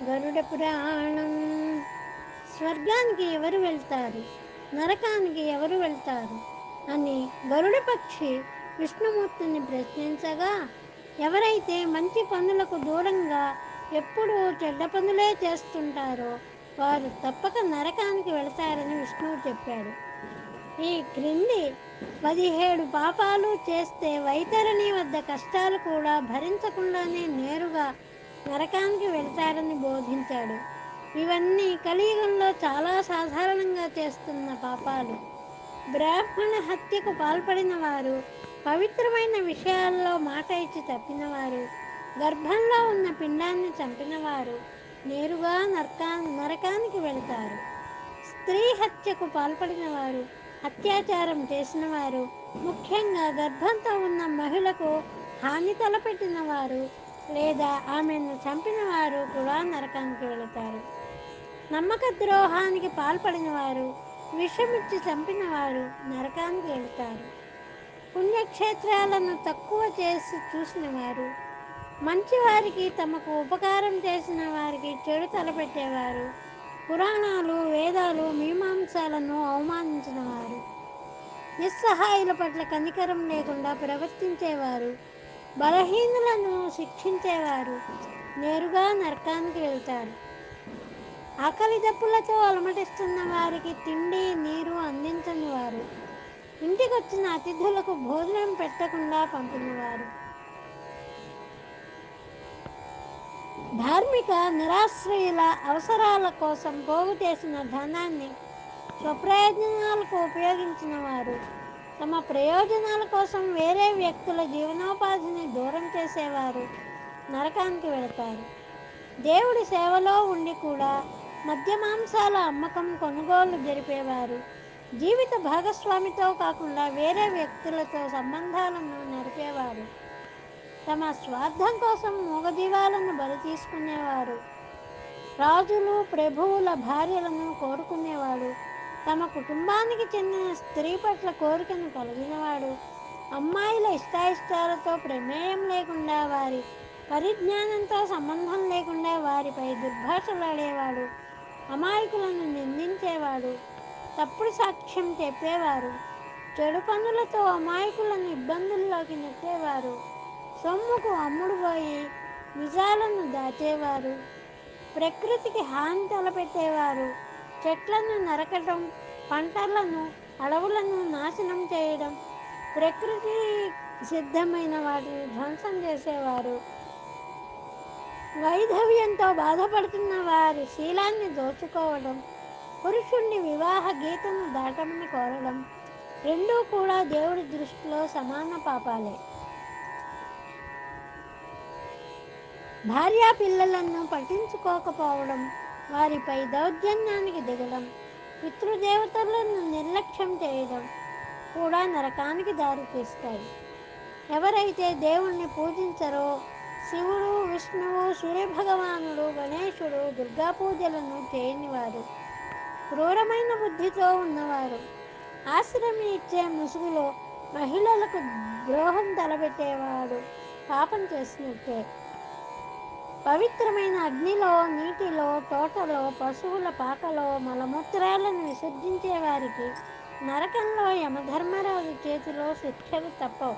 గరుడ పురాణం. స్వర్గానికి ఎవరు వెళ్తారు? నరకానికి ఎవరు వెళ్తారు? అని గరుడ పక్షి విష్ణుమూర్తిని ప్రశ్నించగా ఎవరైతే మంచి పనులకు దూరంగా ఎప్పుడూ చెడ్డ పనులే చేస్తుంటారో వారు తప్పక నరకానికి వెళతారని విష్ణువు చెప్పాడు. ఈ క్రింది పదిహేడు పాపాలు చేస్తే వైతరణి వద్ద కష్టాలు కూడా భరించకుండానే నేరుగా నరకానికి వెళ్తారని బోధించాడు. ఇవన్నీ కలియుగంలో చాలా సాధారణంగా చేస్తున్న పాపాలు. బ్రాహ్మణ హత్యకు పాల్పడిన వారు పవిత్రమైన విషయాల్లో మాట ఇచ్చి తప్పినవారు గర్భంలో ఉన్న పిండాన్ని చంపినవారు నేరుగా నరకా నరకానికి వెళతారు. స్త్రీ హత్యకు పాల్పడిన వారు అత్యాచారం చేసిన వారు ముఖ్యంగా గర్భంతో ఉన్న మహిళకు హాని తలపెట్టిన వారు లేదా ఆమెను చంపిన వారు కూడా నరకానికి వెళతారు. నమ్మక ద్రోహానికి పాల్పడిన వారు విషమిచ్చి చంపిన వారు నరకానికి వెళతారు. పుణ్యక్షేత్రాలను తక్కువ చేసి చూసిన వారు మంచివారికి తమకు ఉపకారం చేసిన వారికి చెడు తలపెట్టేవారు పురాణాలు వేదాలు అంశాలను అవమానించినవారు. నిస్సహాయుల పట్ల కనికరం లేకుండా ప్రవర్తించేవారు బలహీనులను శిక్షించేవారు నేరుగా నరకానికి వెళ్తారు. ఆకలి దప్పులతో అలమటిస్తున్న వారికి తిండి నీరు అందించని వారు ఇంటికొచ్చిన అతిథులకు భోజనం పెట్టకుండా పంపినవారు. ధార్మిక నిరాశ్రయుల అవసరాల కోసం పోగు చేసిన ధనాన్ని స్వప్రయోజనాలకు ఉపయోగించిన వారు. తమ ప్రయోజనాల కోసం వేరే వ్యక్తుల జీవనోపాధిని దూరం చేసేవారు నరకానికి వెళతారు. దేవుడి సేవలో ఉండి కూడా మద్య మాంసాల అమ్మకం కొనుగోలు జరిపేవారు. జీవిత భాగస్వామితో కాకుండా వేరే వ్యక్తులతో సంబంధాలను నడిపేవారు. తమ స్వార్థం కోసం మూగజీవాలను బలి తీసుకునేవారు. రాజులు ప్రభువుల భార్యలను కోరుకునేవాడు తమ కుటుంబానికి చెందిన స్త్రీ పట్ల కోరికను కలిగినవాడు. అమ్మాయిల ఇష్టాయిష్టాలతో ప్రమేయం లేకుండా వారి పరిజ్ఞానంతో సంబంధం లేకుండా వారిపై దుర్భాషలాడేవాడు. అమాయకులను నిందించేవాడు. తప్పుడు సాక్ష్యం చెప్పేవారు. చెడు పనులతో అమాయకులను ఇబ్బందుల్లోకి నెట్టేవారు. సొమ్ముకు అమ్ముడుపోయి నిజాలను దాచేవారు. ప్రకృతికి హాని తలపెట్టేవారు. చెట్లను నరకటం పంటలను అడవులను నాశనం చేయడం ప్రకృతి సిద్ధమైన వాటిని ధ్వంసం చేసేవారు. వైధవ్యంతో బాధపడుతున్న వారి శీలాన్ని దోచుకోవడం పురుషుణ్ణి వివాహ గీతను దాటమని కోరడం రెండూ కూడా దేవుడి దృష్టిలో సమాన పాపాలే. భార్యా పిల్లలను పట్టించుకోకపోవడం వారిపై దౌర్జన్యానికి దిగడం పితృదేవతలను నిర్లక్ష్యం చేయడం కూడా నరకానికి దారి తీస్తాయి. ఎవరైతే దేవుణ్ణి పూజించరో శివుడు విష్ణువు సూర్యభగవానుడు గణేశుడు దుర్గా పూజలను చేయనివారు. క్రూరమైన బుద్ధితో ఉన్నవారు ఆశ్రమి ఇచ్చే ముసుగులో మహిళలకు ద్రోహం తలపెట్టేవాడు పాపం చేసినట్టే. పవిత్రమైన అగ్నిలో నీటిలో తోటలో పశువుల పాకలో మలమూత్రాలను విసర్జించే వారికి నరకంలో యమధర్మరాజు చేతిలో శిక్షలు తప్పవు.